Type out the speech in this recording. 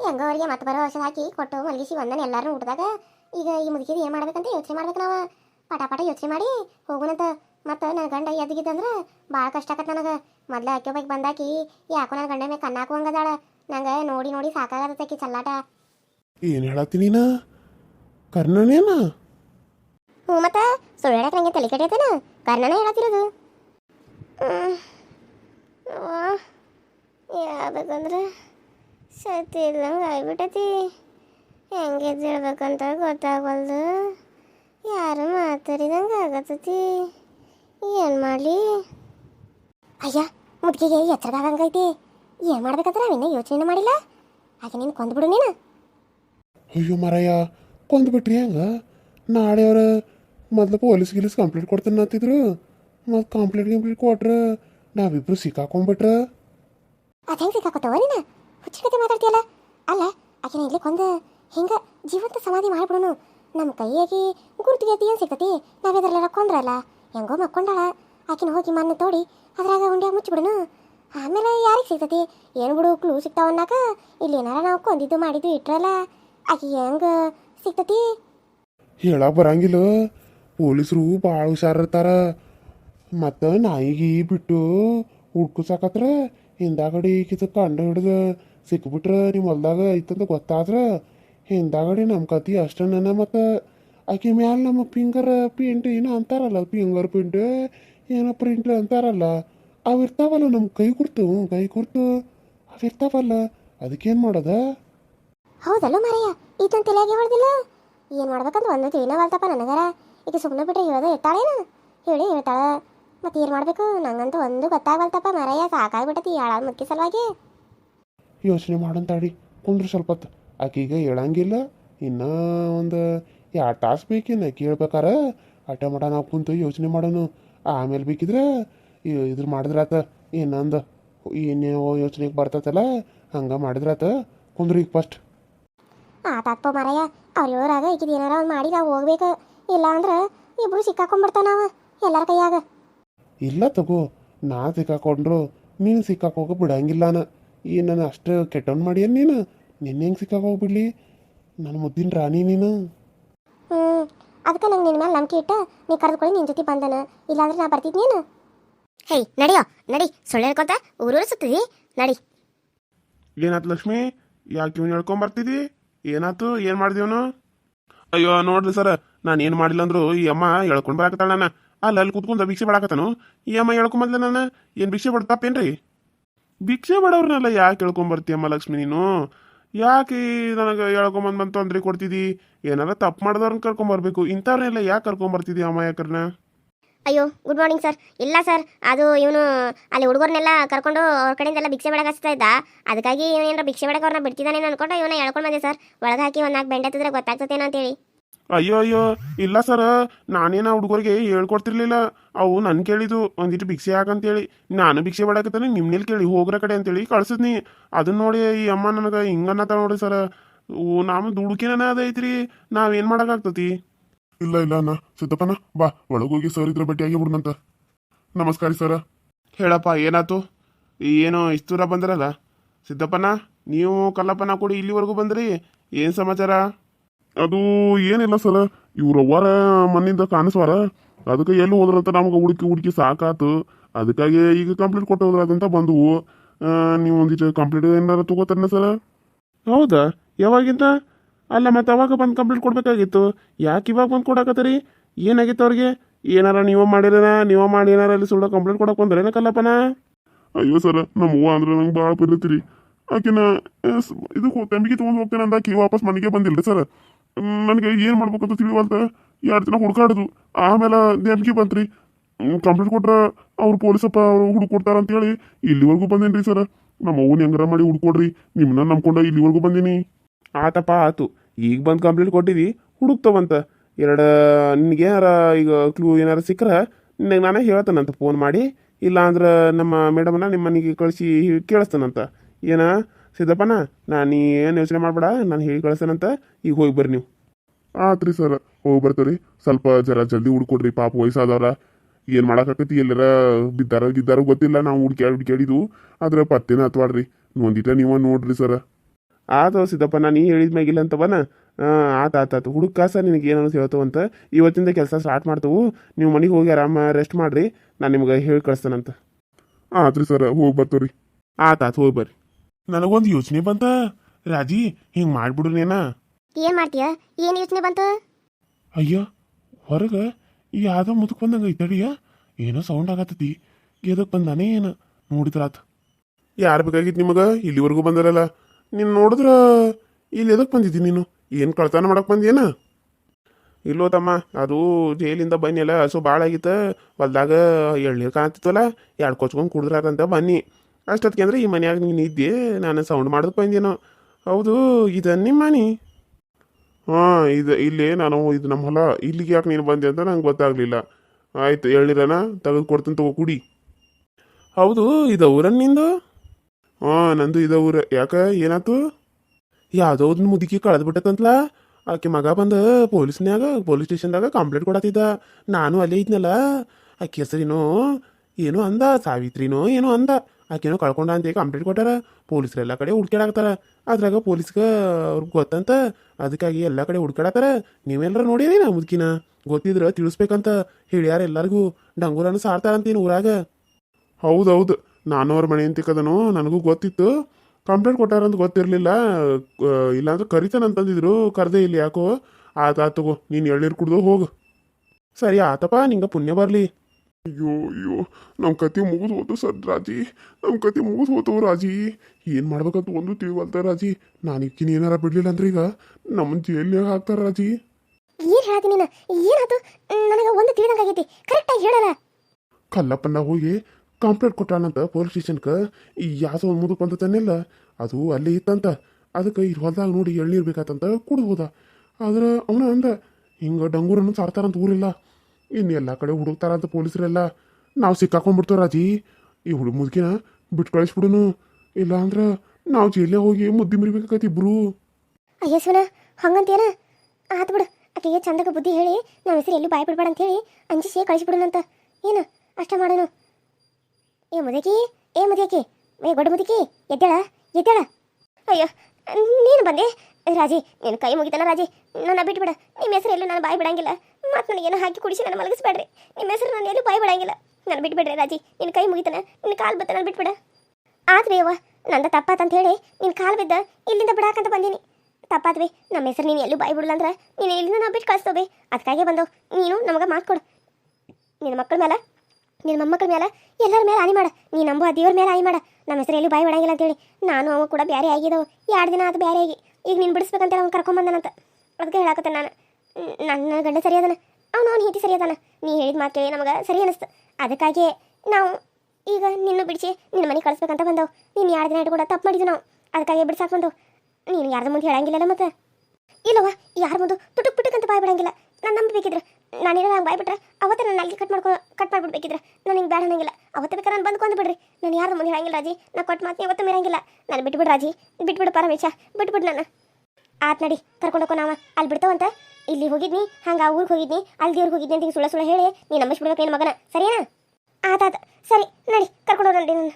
ಹೆಂಗೋ ಅವರಿಗೆ ಮತ್ತೆ ಬರೋ ಔಷಧ ಹಾಕಿ ಕೊಟ್ಟು ಮಲಗಿಸಿ ಒಂದನ ಎಲ್ಲರೂ ಊಟದಾಗ ಈಗ ಈ ಮುದುಕಿದು ಏನು ಮಾಡ್ಬೇಕಂತ ಯೋಚನೆ ಮಾಡ್ಬೇಕು ನಾವು. ಪಟ ಪಟ ಯೋಚನೆ ಮಾಡಿ ಹೋಗುನಂತ. ಮತ್ತು ನನ್ನ ಗಂಡ ಎದ್ದಿಗಿತ್ತಂದ್ರೆ ಭಾಳ ಕಷ್ಟ ಆಗತ್ತೆ ನನಗೆ. ಮೊದಲೇ ಅಕ್ಕಿ ಬೈಕ್ ಬಂದಾಕಿ ಯಾಕೋ ನನ್ನ ಗಂಡ ಮೇಲೆ ಕಣ್ಣಾಕು ಹಂಗದಾಳ ನಂಗೆ ನೋಡಿ ನೋಡಿ ಸಾಕಾಗತ್ತಕ್ಕಿ ಚಲ್ಲಾಟ. ಏನು ಹೇಳತ್ತೀನಿ ನೀನ? ಕರ್ಣನೇನ ಹ್ಞೂ ಮತ್ತೆ ಸುಳ್ಳು ಹೇಳಕ್ಕೆ ನಂಗೆ ತಲೆ ಕೆಟ್ಟೈತೇನ ಕರ್ಣನ ಹೇಳತ್ತಿರೋದು. ಯಾವ್ಬೇಕಂದ್ರೆ ಸತಿ ಇಲ್ಲಂಗೆ ಆಗ್ಬಿಟ್ಟೈತಿ ಹೆಂಗೆ ಹೇಳ್ಬೇಕಂತ ಗೊತ್ತಾಗಲ್ದು. ಯಾರು ಮಾತಾಡಿದಂಗೆ ಆಗತ್ತತಿ. ಏನು ಮಾಡಲಿ? ಅಯ್ಯ ಮುದುಕಿಗೆ ಎಚ್ಚರದಾಗಂಗೈತಿ ಏನು ಮಾಡ್ಬೇಕಂದ್ರೆ ನಾವಿನ್ನ ಯೋಚನೆ ಮಾಡಿಲ್ಲ? ಹಾಗೆ ನೀನು ಕೊಂದ್ಬಿಡು ನೀನು. ಅಯ್ಯೋ ಮರಯ್ಯ ಕೊಂದ್ಬಿಟ್ರಿ ಹೆಂಗ? ನಾಳೆ ಅವ್ರ ಮೊದಲು ಪೊಲೀಸ್ ಗಿಲೀಸ್ ಕಂಪ್ಲೇಂಟ್ ಕೊಡ್ತೀನಿ ಅಂತಿದ್ರು. ಮತ್ತು ಕಂಪ್ಲೇಂಟ್ ಕಂಪ್ಲೇಂಟ್ ಕೊಟ್ರೆ ನಾವಿಬ್ರು ಸಿಕ್ಕಾಕೊಂಡ್ಬಿಟ್ರ. ಅದು ಹೆಂಗೆ ಸಿಕ್ಕಾಕೊತ್ತವ ನೀನ? ಹುಚ್ಚ ಕತೆ ಮಾತಾಡ್ತೀಯಲ್ಲ? ಅಲ್ಲ ಆಕಿನ ಇಲ್ಲಿ ಕೊಂದ ಹಿಂಗ ಜೀವಂತ ಸಮಾಧಿ ಮಾಡಿಬಿಡೋನು. ನಮ್ಮ ಕೈಯಾಗಿ ಗುರುತಿಗೆ ಏನು ಸಿಗ್ತತಿ? ನಾವೆದ್ರಲ್ಲೆಲ್ಲ ಕೊಂದ್ರಲ್ಲ ಹೆಂಗೋ ಮಕ್ಕೊಂಡಾಳ. ಆಕಿನ ಹೋಗಿ ಮಣ್ಣು ತೋಡಿ, ಅದ್ರಾಗ ಉಂಡ್ಯಾಗ ಮುಚ್ಚಿಬಿಡೋನು. ಆಮೇಲೆ ಯಾರಿಗೆ ಸಿಗ್ತತಿ? ಏನು ಬಿಡು ಕ್ಲೂ ಸಿಗ್ತಾವ ಅನ್ನಾಕ ಇಲ್ಲಿ ಏನಾರ ನಾವು ಕೊಂದಿದ್ದು ಮಾಡಿದ್ದು ಇಟ್ರಲ್ಲ. ಆಕಿ ಹೆಂಗ ಸಿಗ್ತತಿ? ಹೇಳಕ್ಕೆ ಬರಂಗಿಲ್ಲ. ಪೊಲೀಸರು ಭಾಳ ಹುಷಾರಿರ್ತಾರ ಮತ್ತು ನಾಯಿಗೆ ಬಿಟ್ಟು ಹುಡ್ಕುಸಾಕತ್ರ ಹಿಂದಾಗಡಿ ಕಿತ್ತು ಕಂಡು ಹಿಡ್ದು ಸಿಕ್ಬಿಟ್ರ ನಿಮ್ಮ ಹೊಲ್ದಾಗ ಐತಂತ ಗೊತ್ತಾದ್ರೆ ಹಿಂದಾಗಡಿ ನಮ್ಮ ಕತಿ ಅಷ್ಟನ ಮತ್ತು ಆಕೆ ಮ್ಯಾಲೆ ನಮ್ಮ ಫಿಂಗರ್ ಪ್ರಿಂಟ್ ಏನೋ ಅಂತಾರಲ್ಲ ಫಿಂಗರ್ ಪ್ರಿಂಟ್ ಏನೋ ಪ್ರಿಂಟ್ ಅಂತಾರಲ್ಲ, ಅವು ಇರ್ತಾವಲ್ಲ ನಮ್ಮ ಕೈ ಕುರ್ತು ಕೈ ಕುರ್ತು ಅವು ಇರ್ತಾವಲ್ಲ, ಅದಕ್ಕೇನು ಮಾಡೋದ? ಹೌದಲ್ಲ ಮಾರಯ್ಯ, ಈತನ ತಲೆಯಾಗೆ ಹೊಡೆದಿಲ್ಲ? ಏನು ಮಾಡ್ಬೇಕಂತ ಒಂದು ತಿಳಿನವಲ್ತಪ್ಪ ನನಗರ. ಈಗ ಸುಮ್ಮನೆ ಬಿಟ್ರೆ ಹೇಳೋದು ಇರ್ತಾಳೇನು ಹೇಳಿ ಹೇಳ್ತಾಳೆ. ಮತ್ತೆ ಏನು ಮಾಡಬೇಕು? ನಂಗಂತೂ ಒಂದು ಗೊತ್ತಾಗವಲ್ತಪ್ಪ ಮಾರಯ್ಯ, ಸಾಕಾಗ್ಬಿಟ್ಟತಿ ಯಾಳ ಮುಖ್ಯ ಸಲುವಾಗಿ. ಯೋಚನೆ ಮಾಡಂತಾಡಿ ತಡಿ ಕುಂದ್ರು ಸ್ವಲ್ಪ ಹೊತ್ತು ಈಗ ಹೇಳಂಗಿಲ್ಲ. ಇನ್ನೂ ಒಂದು ಎರಡು ತಾಸು ಬೇಕಿನ್ನ ಕೇಳ್ಬೇಕಾರ. ಆಟ ಮಾಡ ನಾವು ಕುಂತು ಯೋಚನೆ ಮಾಡೋನು. ಆಮೇಲೆ ಬೇಕಿದ್ರೆ ಇದ್ರ ಮಾಡಿದ್ರಾತ ಇನ್ನೊಂದು ಏನೇ ಯೋಚನೆಗೆ ಬರ್ತೈತಲ್ಲ ಹಂಗೆ ಮಾಡಿದ್ರಾತ ಕುಂದ್ರಿ ಈಗ ಫಸ್ಟ್ ಆತಾತ್ಪ ಮಾರಯ್ಯ ಅವ್ರ ಹೇಳೋರಾಗ ಈಗಿದ ಏನಾರ ಒಂದು ಮಾಡಿ ನಾವು ಹೋಗ್ಬೇಕು. ಇಲ್ಲ ಅಂದ್ರೆ ಇಬ್ರು ಸಿಕ್ಕಾಕೊಂಡ್ಬಿಡ್ತಾವ ನಾವು ಎಲ್ಲರ ಕೈಯಾಗ. ಇಲ್ಲ ತಗೋ ನಾ ಸಿಕ್ಕಾಕೊಂಡ್ರು ನೀನು ಸಿಕ್ಕಾಕೋಗ ಬಿಡಂಗಿಲ್ಲ ಈ ನಾನು ಅಷ್ಟು ಕೆಟ್ಟವನ್ ಮಾಡಿಯನ್ ನೀನು? ನಿನ್ನ ಹೆಂಗೆ ಸಿಕ್ಕಾಕೋಗ್ಬಿಡ್ಲಿ ನನ್ನ ಮುದ್ದಿನ ರಾಣಿ ನೀನು. ಹ್ಞೂ ಅದಕ್ಕೆ ನಂಗೆ ನಿನ್ನ ಮೇಲೆ ನಂಬಿಕೆ ಇಟ್ಟ ನೀ ಕರೆದುಕೊಳ್ಳಿ ನಿನ್ನ ಜೊತೆ ಬಂದನ. ಇಲ್ಲಾಂದ್ರೆ ನಾ ಬರ್ತಿದ್ ನೀನು. ಹೇಯ್ ನಡಿಯೋ ನಡಿ ಸುಳ್ಳು ಹೇಳ್ಕೊತ ಊರೂರು ಸುತ್ತಿದಿ ನಡಿ. ಏನಾಯ್ತು ಲಕ್ಷ್ಮಿ? ಯಾಕೆ ಇವ್ನು ಹೇಳ್ಕೊಂಡ್ ಬರ್ತಿದ್ದಿ ಏನಾಯ್ತು ಏನು ಮಾಡಿದೀವನು ಅಯ್ಯೋ ನೋಡ್ರಿ ಸರ್ ನಾನು ಏನು ಮಾಡಿಲ್ಲ ಅಂದ್ರು ಈ ಅಮ್ಮ ಹೇಳ್ಕೊಂಡು ಬರಾಕತ್ತಾಳ ನಾನು. ಅಲ್ಲಿ ಅಲ್ಲಿ ಕೂತ್ಕೊಂಡು ಭಿಕ್ಷೆ ಬಡಾಕತ್ತಾನು ಈ ಅಮ್ಮ ಹೇಳ್ಕೊಂಬಂದ್ಲ ನಾನು? ಏನು ಭಿಕ್ಷೆ ಬಿಡ್ತಾಪೇನ್ರಿ ಭಿಕ್ಷೆ ಬಡವ್ರನ್ನೆಲ್ಲ ಯಾಕೆ ಹೇಳ್ಕೊಂಬರ್ತೀಯಮ್ಮ ಲಕ್ಷ್ಮಿ ನೀನು? ಯಾಕೆ ನನಗೆ ಹೇಳ್ಕೊಂಬಂದು ಬಂತು ತೊಂದರೆ ಕೊಡ್ತಿದ್ದಿ ಏನಾರ ತಪ್ಪು ಮಾಡಿದವ್ರನ್ನ ಕರ್ಕೊಂಬರ್ಬೇಕು ಇಂಥವ್ರನ್ನೆಲ್ಲ ಯಾಕೆ ಕರ್ಕೊಂಬರ್ತಿದ್ದಿ ಅಮ್ಮ ಯಾಕರ್ನ? ಅಯ್ಯೋ ಗುಡ್ ಮಾರ್ನಿಂಗ್ ಸರ್ ಇಲ್ಲ ಸರ್ ಅದು ಇವನು ಅಲ್ಲಿ ಹುಡುಗರನ್ನೆಲ್ಲ ಕರ್ಕೊಂಡು ಅವ್ರ ಕಡೆಯಿಂದೆಲ್ಲ ಭಿಕ್ಷೆ ಬೆಳಗ್ಗೆ ಹಚ್ತಾ ಇದ್ದ. ಅದಕ್ಕಾಗಿ ಇವನೇನಾರ ಭಿಕ್ಷೆ ಬೆಳಗ್ಗೆ ಅವ್ರನ್ನ ಬಿಡ್ತಿದ್ದಾನೆ ಅನ್ಕೊಂಡು ಇವನ ಹೇಳ್ಕೊಂಡು ಬಂದೆ ಸರ್ ಒಳಗೆ ಹಾಕಿ ಒಂದು ನಾಲ್ಕು ಬೆಂಡೆ ಹತ್ತಿದ್ರೆ ಅಂತ ಅಂತೇಳಿ ಅಯ್ಯೋ ಅಯ್ಯೋ ಇಲ್ಲ ಸರ್ ನಾನೇನ ಹುಡುಗರಿಗೆ ಹೇಳ್ಕೊಡ್ತಿರ್ಲಿಲ್ಲ. ಅವು ನನ್ನ ಕೇಳಿದ್ದು ಒಂದಿಟ್ಟು ಭಿಕ್ಷೆ ಹಾಕಂತೇಳಿ ನಾನು ಭಿಕ್ಷೆ ಬಡಕತ್ತಾನೆ ನಿಮ್ನೇಲಿ ಕೇಳಿ ಹೋಗ್ರ ಕಡೆ ಅಂತೇಳಿ ಕಳ್ಸಿದ್ನಿ ಅದನ್ನ ನೋಡಿ ಈ ಅಮ್ಮ ನನಗೆ ಹಿಂಗನ್ನತ್ತ ನೋಡ್ರಿ ಸರ್. ಓ ನಾವು ದುಡುಕಿನ ಅದೈತ್ರಿ. ನಾವೇನ್ ಮಾಡಕ್ಕಾಗ್ತತಿ ಇಲ್ಲ ಇಲ್ಲ ಅಣ್ಣ. ಸಿದ್ದಪ್ಪನ ಬಾ. ಒಳಗೋಗಿ ಸರ್ ಇದ್ರ ಭೇಟಿಯಾಗಿ ಬಿಡ್ನಂತ. ನಮಸ್ಕಾರ ಸರ. ಹೇಳಪ್ಪ ಏನಾತು ಏನೋ ಇಷ್ಟು ದೂರ ಬಂದ್ರಲ್ಲ? ಸಿದ್ದಪ್ಪನ ನೀವು ಕಲ್ಲಪ್ಪನ ಕೂಡಿ ಇಲ್ಲಿವರೆಗೂ ಬಂದ್ರಿ? ಏನ್ ಸಮಾಚಾರ? ಅದು ಏನಿಲ್ಲ ಸರ. ಇವ್ರ ಅವ್ವಾರ ಮಣ್ಣಿಂದ ಕಾಣಿಸ್ವಾರ. ಅದಕ್ಕೆ ಎಲ್ಲಿ ಹೋದ್ರಂತ ನಮ್ಗೆ ಹುಡುಕಿ ಹುಡುಕಿ ಸಾಕಾತು. ಅದಕ್ಕಾಗಿ ಈಗ ಕಂಪ್ಲೀಟ್ ಕೊಟ್ಟು ಹೋದ್ರಂತ ಬಂದವು. ನೀವು ಒಂದಿಷ್ಟು ಕಂಪ್ಲೀಟ್ ಏನಾರ ತಗೋತಾರನ ಸರ ಹೌದಾ? ಯಾವಾಗಿಂದ? ಅಲ್ಲ ಮತ್ತೆ ಅವಾಗ ಬಂದು ಕಂಪ್ಲೇಂಟ್ ಕೊಡಬೇಕಾಗಿತ್ತು. ಯಾಕೆ ಇವಾಗ ಬಂದು ಕೊಡಕತ್ತರಿ? ಏನಾಗಿತ್ತು ಅವ್ರಿಗೆ? ಏನಾರ ನೀವ ಮಾಡಿರ ನೀವ ಮಾಡಿ ಏನಾರ ಅಲ್ಲಿ ಸುಳ್ಳ ಕಂಪ್ಲೇಂಟ್ ಕೊಡಕ್ ಬಂದ್ರೆ ಕಲ್ಲಪ್ಪನ? ಅಯ್ಯೋ ಸರ್ ನಮ್ಮ ಅವ್ವ ಅಂದ್ರೆ ನಂಗೆ ಭಾಳ ಬರೀತೀರಿ ಆಕಿನ ಇದು ತಂಬಿಗೆ ತೊಗೊಂಡು ಹೋಗ್ತೇನೆ ಅಂದಾಕಿ ವಾಪಸ್ ಮನೆಗೆ ಬಂದಿಲ್ಲ ಸರ್ ನನಗೆ ಏನು ಮಾಡ್ಬೇಕಂತ ತಿಳಿವಲ್ತ? ಎರಡು ದಿನ ಹುಡ್ಕಾಡುದು. ಆಮೇಲೆ ನೆಮ್ಗೆ ಬಂತ್ರಿ. ಕಂಪ್ಲೇಂಟ್ ಕೊಟ್ರ ಅವ್ರು ಪೊಲೀಸಪ್ಪ ಅವ್ರು ಹುಡುಕೊಡ್ತಾರೆ ಅಂತೇಳಿ ಇಲ್ಲಿವರೆಗೂ ಬಂದೇನ್ರಿ ಸರ್ ನಮ್ಮ ಅವ್ನ ಹೆಂಗಾರ ಮಾಡಿ ಹುಡ್ಕೊಡ್ರಿ. ನಿಮ್ಮನ್ನ ನಂಬ್ಕೊಂಡ ಇಲ್ಲಿವರೆಗೂ ಬಂದೀನಿ. ಆತಪ್ಪ ಆತು. ಈಗ ಬಂದು ಕಂಪ್ಲೇಂಟ್ ಕೊಟ್ಟಿದಿ ಹುಡುಕ್ತವಂತ. ಎರಡು ನಿನಗೇನಾರ ಏನಾರ ಈಗ ಕ್ಲೂ ಏನಾರ ಸಿಕ್ಕರೆ ನಿನಗೆ ನಾನೇ ಹೇಳ್ತಾನಂತ ಫೋನ್ ಮಾಡಿ. ಇಲ್ಲಾಂದ್ರೆ ನಮ್ಮ ಮೇಡಮನ್ನ ನಿಮ್ಮ ಮನೆಗೆ ಕಳಿಸಿ ಕೇಳಿಸ್ತಾನಂತ. ಏನ ಸಿದ್ದಪ್ಪನ ನಾನು ಏನು ಯೋಚನೆ ಮಾಡಬೇಡ ನಾನು ಹೇಳಿ ಕಳಿಸ್ತಾನಂತ. ಈಗ ಹೋಗಿ ಬರ್ರಿ ನೀವು. ಆತ್ರಿ ಸರ್ ಹೋಗಿ ಬರ್ತೀರಿ ಸ್ವಲ್ಪ ಜರ ಜಲ್ದಿ ಹುಡ್ಕೊಡ್ರಿ ಪಾಪ ವಯಸ್ಸಾದವ್ರ. ಏನು ಮಾಡಕ್ಕಾಕತಿ ಎಲ್ಲರ ಬಿದ್ದಾರ ಗಿದ್ದಾರ ಗೊತ್ತಿಲ್ಲ ನಾವು ಹುಡ್ಕ್ಯಾಡ್ ಹುಡ್ಕ್ಯಾಡಿದ್ವು. ಆದ್ರೆ ಪತ್ತೇನ ಹತ್ವಾಡ್ರಿ. ಒಂದಿಟ ನೀವ ನೋಡ್ರಿ ಸರ. ಆತ ಸಿದ್ದಪ್ಪ ನಾನು ನೀ ಹೇಳಿದ ಮ್ಯಾಗಿಲ್ಲ ಅಂತವನ ಆತ ಆತ ಆತು. ಸರ್ ಕಾಸ ನಿನಗೆ ಏನೋ ಹೇಳ್ತವ ಅಂತ. ಇವತ್ತಿಂದ ಕೆಲಸ ಸ್ಟಾರ್ಟ್ ಮಾಡ್ತವು. ನೀವು ಮನೆಗೆ ಹೋಗಿ ಆರಾಮ ರೆಸ್ಟ್ ಮಾಡ್ರಿ. ನಾನು ನಿಮ್ಗೆ ಹೇಳಿ ಕಳಿಸ್ತಾನಂತ ಆತ್ರಿ ಸರ್ ಹೋಗಿ ಬರ್ತೀವಿ ಆತ ಆತು ಹೋಗಿ ಬರ್ರಿ. ನನಗೊಂದು ಯೋಚನೆ ಬಂತ. ರಾಜಿ ಹಿಂಗೆ ನೀನಾ. ಏನು ಮಾಡ್ತೀಯ? ಏನು ಯೋಚನೆ ಬಂತು? ಅಯ್ಯ, ಹೊರಗೆ? ಯಾವುದೋ ಮುದಕ್ ಬಂದಂಗೆ ಐತಡಿಯ ಏನೋ ಸೌಂಡ್ ಆಗತ್ತತಿ. ಎದಕ್ಕೆ ಬಂದಾನೆ ಏನು? ನೋಡಿದ್ರಾತ್ ಯಾರು ಬೇಕಾಗಿತ್ತು ನಿಮಗೆ? ಇಲ್ಲಿವರೆಗೂ ಬಂದರಲ್ಲ. ನೀನು ನೋಡಿದ್ರ? ಇಲ್ಲಿ ಎದಕ್ಕೆ ಬಂದಿದ್ದಿ ನೀನು? ಏನು ಕಳ್ತನ ಮಾಡಕ್ಕೆ ಬಂದೇನ ಇಲ್ಲೋ ತಮ್ಮ, ಅದು ಜೈಲಿಂದ ಬನ್ನಿಲ್ಲ ಹಸು ಭಾಳ ಆಗಿತ್ತು. ಹೊಲ್ದಾಗ ಎಳ್ನೀರು ಕಾಣ್ತಿತ್ತಲ್ಲ ಎರಡು ಕೊಚ್ಕೊಂಡು ಕುಡಿದ್ರಾತಂತ ಬನ್ನಿ. ಅಷ್ಟೊತ್ತಿಗೆ ಅಂದರೆ ಈ ಮನೆಯಾಗ ನೀನು ಇದ್ದೆ, ನಾನು ಸೌಂಡ್ ಮಾಡೋದಕ್ಕೆ ಬಂದೇನೋ ಹೌದು ಇದು ನಿಮ್ಮ ಮನೆ. ಹಾಂ ಇದು ಇಲ್ಲಿ ನಾನು ಇದು ನಮ್ಮ ಹೊಲ ಇಲ್ಲಿಗೆ ಯಾಕೆ ನೀನು ಬಂದೆ ಅಂತ ನಂಗೆ ಗೊತ್ತಾಗಲಿಲ್ಲ. ಆಯ್ತು ಹೇಳಿರಣ ತೆಗೆದು ಕೊಡ್ತೀನಿ ತಗೋ ಕುಡಿ. ಹೌದು ಇದ ಊರ ನಿಂದು? ಹಾಂ ನಂದು ಇದ ಊರ. ಯಾಕೆ ಏನಾಯ್ತು ಯಾವುದೋ ಒಂದು ಮುದುಕಿ ಕಳೆದು ಬಿಟ್ಟತಂತಲ? ಆಕೆ ಮಗ ಬಂದು ಪೊಲೀಸ್ನ್ಯಾಗ ಪೊಲೀಸ್ ಸ್ಟೇಷನ್ದಾಗ ಕಂಪ್ಲೇಂಟ್ ಕೊಡತ್ತಿದ್ದ. ನಾನು ಅಲ್ಲೇ ಇದ್ನಲ್ಲ. ಆಕೆ ಹೆಸರಿನೋ ಏನೋ ಅಂದ ಸಾವಿತ್ರಿನೋ ಏನೋ ಅಂದ. ಆಕೆನೋ ಕಳ್ಕೊಂಡ ಅಂತ ಕಂಪ್ಲೇಂಟ್ ಕೊಟ್ಟಾರ ಪೊಲೀಸ್ರೆಲ್ಲ ಕಡೆ ಹುಡ್ಕ್ಯಾಡಾಕ್ತಾರ ಅದ್ರಾಗ ಪೊಲೀಸ್ಗೆ ಅವ್ರಿಗೆ ಗೊತ್ತಂತ, ಅದಕ್ಕಾಗಿ ಎಲ್ಲ ಕಡೆ ಹುಡ್ಕಾಡತ್ತಾರ ನೀವೆಲ್ಲರೂ ನೋಡಿರಿ ನಾ ಮುದುಕಿನ, ಗೊತ್ತಿದ್ರ ತಿಳಿಸ್ಬೇಕಂತ ಹೇಳ್ಯಾರ ಎಲ್ಲರಿಗೂ ಡಂಗೂರನ್ನು ಸಾರ್ತಾರಂತೀನಿ ಊರಾಗ. ಹೌದೌದು, ನಾನು ಅವ್ರ ಮನೆ ಅಂತಿಕ್ಕದನು ನನಗೂ ಗೊತ್ತಿತ್ತು. ಕಂಪ್ಲೇಂಟ್ ಕೊಟ್ಟಾರಂತ ಗೊತ್ತಿರಲಿಲ್ಲ ಇಲ್ಲಾಂದ್ರೆ ಕರಿತಾನಂತಂದಿದ್ರು ಕರೆದೇ ಇಲ್ಲಿ ಯಾಕೋ. ಆತ, ಆತ್ ತಗೋ, ನೀನು ಎಳ್ನೀರು ಕುಡ್ದು ಹೋಗು. ಸರಿ, ಆತಪ್ಪ, ನಿಂಗೆ ಪುಣ್ಯ ಬರಲಿ. ಅಯ್ಯೋ ಅಯ್ಯೋ ನಮ್ಮ ಕತೆ ಮುಗಿದು ಹೋತು ಸರ್ ರಾಜಿ. ನಮ್ಮ ಕತೆ ಮುಗಿದು ಹೋತು ರಾಜಿ. ಏನು ಮಾಡ್ಬೇಕಂತ ಒಂದು ತಿಳಿವಲ್ತ ರಾಜಿ. ನಾನು ಇಕ್ಕಿನ ಏನಾರ ಬಿಡ್ಲಿಲ್ಲ ಅಂದ್ರೆ ಈಗ. ನಮ್ಮ ಜೈಲ್ನಾಗ ಹಾಕ್ತಾರ ರಾಜಿ. ಏನು ಹೇಳ್ತೀನಿ ನೀನು? ಏನಾಯ್ತು ನನಗೆ ಒಂದು ತಿಳಿದಂಗಾಗೈತಿ. ಕರೆಕ್ಟಾಗಿ ಹೇಳಲ್ಲ. ಕಲ್ಲಪ್ಪನ ಹೋಗಿ ಕಂಪ್ಲೇಂಟ್ ಕೊಟ್ಟಾನಂತ ಪೊಲೀಸ್ ಸ್ಟೇಷನ್ಕ ಈ ಯಾವ್ದೋ ಒಂದು ಮುದುಕ್ ಬಂದ ತನ್ನಿಲ್ಲ. ಅದು ಅಲ್ಲಿ ಇತ್ತಂತ. ಅದಕ್ಕೆ ಈ ಹೊಲ್ದಾಗ ನೋಡಿ ಎಳ್ನೀರು ಬೇಕಾತಂತ ಕುಡ್ಬೋದ ಆದ್ರೆ ಅವನ ಅಂದ ಹಿಂಗೆ ಡಂಗೂರನ್ನು ಸಾರ್ತಾರಂತ ಊರಿಲ್ಲ. ಇನ್ನು ಎಲ್ಲ ಕಡೆ ಹುಡುಕ್ತಾರಂತ ಪೊಲೀಸರೆಲ್ಲ. ನಾವು ಸಿಕ್ಕಾಕೊಂಡ್ಬಿಡ್ತೇವೆ ರಾಜಿ. ಈ ಹುಡುಗ ಮುದುಕಿನ ಬಿಟ್ಟು ಕಳಿಸ್ಬಿಡುನು. ಇಲ್ಲ ಅಂದ್ರೆ ನಾವು ಜೈಲೇ ಹೋಗಿ ಮುದ್ದಿ ಮುರಿಬೇಕಾಗತ್ತೆ ಇಬ್ರು. ಅಯ್ಯ ಶಿವನ ಹಂಗಂತೇನ? ಆತ್ ಬಿಡು, ಆಕೆಗೆ ಚಂದಕ್ಕೆ ಬುದ್ಧಿ ಹೇಳಿ ನಮ್ಮ ಹೆಸರು ಎಲ್ಲಿ ಬಾಯಿ ಬಿಡ್ಬೇಡ ಅಂತ ಹೇಳಿ ಅಂಜಿಸಿ ಅಂತ ಏನು, ಅಷ್ಟ ಮಾಡೋಣ ಏ ಮುದಕಿ ಏ ಮುದಕಿ, ಏ ಗೊಡ್ಡ ಮುದಕಿ, ಎದ್ದೇಳ ಎದ್ದೇಳ. ಅಯ್ಯೋ, ನೀನು ಬಂದೆ ರಾಜಿ, ನಿನ್ನ ಕೈ ಮುಗಿತಲ್ಲ ರಾಜಿ. ನನ್ನ ಬಿಟ್ಬಿಡ. ನಿಮ್ಮ ಹೆಸರು ಎಲ್ಲೂ ನಾನು ಬಾಯಿ ಬಿಡಂಗಿಲ್ಲ. ಮತ್ತು ಏನೋ ಹಾಕಿ ಕುಡಿಸಿ ನನ್ನ ಮಲಗಿಸ್ಬೇಡ್ರಿ. ನಿಮ್ಮ ಹೆಸರು ನಾನು ಎಲ್ಲೂ ಬಾಯಿ ಬಿಡಂಗಿಲ್ಲ. ನಾನು ಬಿಟ್ಬಿಡ್ರಿ ರಾಜಿ. ನಿನ್ನ ಕೈ ಮುಗಿತಾನ. ನಿನ್ನ ಕಾಲು ಬತ್ತ ನಾನು ಬಿಟ್ಬಿಡ. ಆದ್ರೆ ಅವ್ವ, ನಂದ ತಪ್ಪಾತಂತ ಹೇಳಿ ನಿನ್ನ ಕಾಲು ಬಿದ್ದ ಇಲ್ಲಿಂದ ಬಿಡಾಕಂತ ಬಂದೀನಿ. ತಪ್ಪಾದ್ವಿ ನಮ್ಮ ಹೆಸರು ನೀನು ಎಲ್ಲೂ ಬಾಯಿ ಬಿಡಲ್ಲ ಅಂದ್ರೆ ನೀನು ಇಲ್ಲಿಂದ ನಾವು ಬಿಟ್ಟು ಕಳಿಸ್ತೋವೆ ಅದಕ್ಕಾಗೆ ಬಂದು ನೀನು ನಮಗೆ ಮಾತ್ಕೊಡು ನಿನ್ನ ಮಕ್ಕಳ ಮೇಲೆ ನಿನ್ನ ಮೊಮ್ಮಕ್ಕಳ ಮೇಲೆ ಎಲ್ಲರ ಮೇಲೆ ಹಾನಿ ಮಾಡ. ನೀ ನಂಬು ದೇವ್ರ ಮೇಲೆ ಹಾನಿ ಮಾಡ. ನಮ್ಮ ಹೆಸರು ಎಲ್ಲೂ ಬಾಯಿ ಬಿಡಂಗಿಲ್ಲ ಅಂತೇಳಿ ನಾನು ಅವ ಕೂಡ ಬೇರೆ ಆಗಿದ್ದವು. ಎರಡು ದಿನ ಅದು ಬೇರೆ ಆಗಿ. ಈಗ ನೀನು ಬಿಡಿಸ್ಬೇಕಂತೇಳಿ ಅವ್ನು ಕರ್ಕೊಂಬಂದನಂತ. ಅದಕ್ಕೆ ಹೇಳಾಕತ್ತೆ ನಾನು. ನನ್ನ ಗಂಡ ಸರಿ ಅವನು ಅವ್ನು ಹೀತಿ ಸರಿ ಅದಾನ ನೀ ಹೇಳಿದ ಮಾತು ಕೇಳಿ ನಮಗೆ ಸರಿ ಅನಿಸ್ತು. ಅದಕ್ಕಾಗಿ ನಾವು ಈಗ ನಿನ್ನ ಬಿಡಿಸಿ ನಿನ್ನ ಮನೆಗೆ ಕಳಿಸ್ಬೇಕಂತ ಬಂದವು. ನೀನು ಎರಡು ದಿನ ಕೂಡ ತಪ್ಪು ಮಾಡಿದ್ವಿ ನಾವು. ಅದಕ್ಕಾಗಿ ಬಿಡ್ಸಾಕ್ ಬಂದವು. ನೀನು ಯಾರ್ದ ಮುಂದೆ ಹೇಳಂಗಿಲ್ಲಲ್ಲ ಮತ್ತೆ? ಇಲ್ಲವ ಯಾರ ಮುಂದೆ ತುಟುಕ್ ಪುಟುಕ್ ಅಂತ ಬಾಯ್ ಬಿಡಂಗಿಲ್ಲ. ನಾನು ನಂಬಬೇಕಿದ್ರೆ. ನಾನೇನೋ ನಂಗೆ ಬಾಯ್ ಬಿಟ್ರೆ ಅವತ್ತೆ ನಾನು ನಾಲ್ಗೆ ಕಟ್ ಮಾಡ್ಕೊ ಕಟ್ ಮಾಡಿಬಿಡ್ಬೇಕಿದ್ರೆ ನಾನು ಹಿಂಗೆ ಬೇಡ ಅನ್ನಂಗಿಲ್ಲ. ಅವತ್ತೆ ಬೇಕಾರೆ ನಾನು ಬಂದ್ಕೊಂಡು ಬಿಡ್ರಿ ನಾನು ಯಾರ ಮುಂದೆ ಹೇಳಂಗಿಲ್ಲ ರಾಜಿ. ನಾ ಕೊಟ್ಟು ಮಾತು ಯಾವತ್ತೂ ಮೀರಂಗಿಲ್ಲ. ನಾನು ಬಿಟ್ಬಿಡು ರಾಜಿ. ಬಿಟ್ಬಿಡು ಪರಮೇಶ. ಬಿಟ್ಬಿಡು ನಾನು ಆತ್ ನಡಿ ಕರ್ಕೊಂಡೋಕೋ ನಾವ. ಅಲ್ಲಿ ಬಿಡ್ತಾವಂತ? ಇಲ್ಲಿ ಹೋಗಿದ್ನಿ, ಹಂಗೆ ಆ ಊರಿಗೆ ಹೋಗಿದ್ನಿ ಅಲ್ಲಿ ದೇವ್ರಿಗೆ ಹೋಗಿದ್ನಿ ಅಂತ ಸುಳ್ಳ ಸುಳ್ಳ ಹೇಳಿ ನೀನು ನಂಬಿಸ್ಬಿಡ್ಬೇಕು ನಿನ್ನ ಮಗನ? ಸರಿನಾ? ಆತಾತ ಸರಿ, ನಡಿ, ಕರ್ಕೊಂಡು ಹೋಗಿ ನನ್ನ.